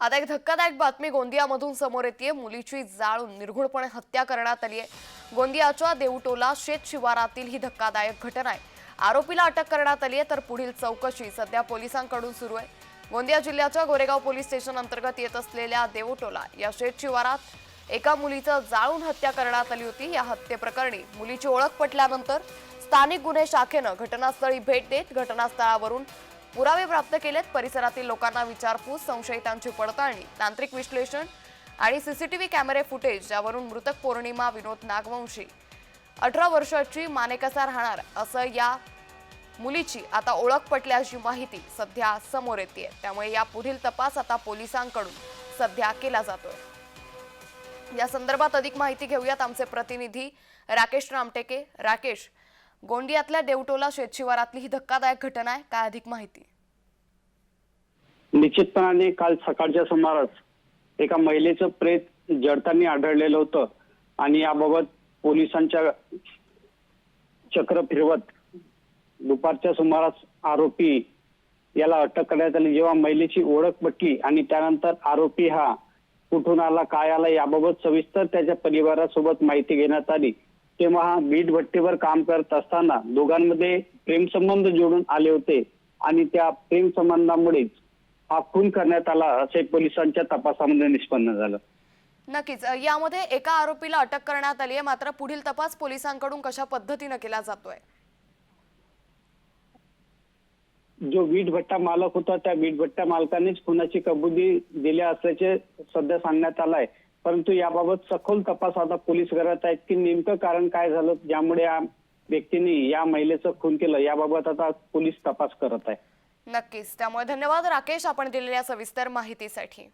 आता एक धक्कादायक बातमी गोंदियामधून समोर येते मुलीची जाळून निर्घुणपणे हत्या करण्यात आली आहे. गोंदियाच्या देवटोला शेत शिवारातील ही धक्कादायक घटना आहे. आरोपीला अटक करण्यात आली आहे तर पुढील चौकशी सध्या पोलिसांकडून सुरू आहे. गोंदिया जिल्ह्याच्या गोरेगाव पोलीस स्टेशन अंतर्गत येत असलेल्या देवटोला या शेत शिवारात एका मुलीचं जाळून हत्या करण्यात आली होती. या हत्येप्रकरणी मुलीची ओळख पटल्यानंतर स्थानिक गुन्हे शाखेनं घटनास्थळी भेट देत घटनास्थळावरून पुरावे प्राप्त केलेत. परिसरातील लोकांना विचारपूस संशयितांची पडताळणी तांत्रिक विश्लेषण आणि सीसीटीव्ही कॅमेरे फुटेज यावरून मृतक पौर्णिमा विनोद नागवंशी. अठरा वर्षाची मानेकसा राहणार असं या मुलीची आता ओळख पटल्याची माहिती सध्या समोर येते त्यामुळे या पुढील तपास आता पोलिसांकडून सध्या केला जातोय. या संदर्भात अधिक माहिती घेऊयात आमचे प्रतिनिधी राकेश रामटेके. राकेश गोंदियातल्या देवटोला शेतशिवारातली ही धक्कादायक घटना आहे. काय अधिक माहिती? निश्चितपणाने काल सकाळच्या सुमारास एका महिलेचं प्रेत जडताना आढळलेलं होतं आणि याबाबत पोलिसांच्या चक्र फिरवत दुपारच्या सुमारास आरोपी याला अटक करण्यात आली. जेव्हा महिलेची ओळख पटली आणि त्यानंतर आरोपी हा कुठून आला काय आला याबाबत सविस्तर त्याच्या परिवारासोबत माहिती घेण्यात आली. तेव्हा बीट भट्टीवर काम करत असताना दोघांमध्ये प्रेमसंबंध जोडून आले होते आणि त्या प्रेम संबंधामुळेच हा खून करण्यात आला असे पोलिसांच्या तपासामध्ये निष्पन्न झालं. नक्कीच. यामध्ये एका आरोपीला अटक करण्यात आली आहे. मात्र पुढील तपास पोलिसांकडून कशा पद्धतीनं केला जातोय? जो वीट भट्टा मालक होता त्या वीट भट्टा मालकानेच खुनाची कबुली दिल्या असल्याचे सध्या सांगण्यात आलं आहे. परंतु याबाबत सखोल तपास आता पोलीस करत आहेत की नेमकं कारण काय झालं ज्यामुळे या व्यक्तीने या महिलेचं खून केलं याबाबत आता पोलीस तपास करत आहे नक्कीच. त्यामुळे धन्यवाद राकेश आपण दिलेल्या सविस्तर माहितीसाठी.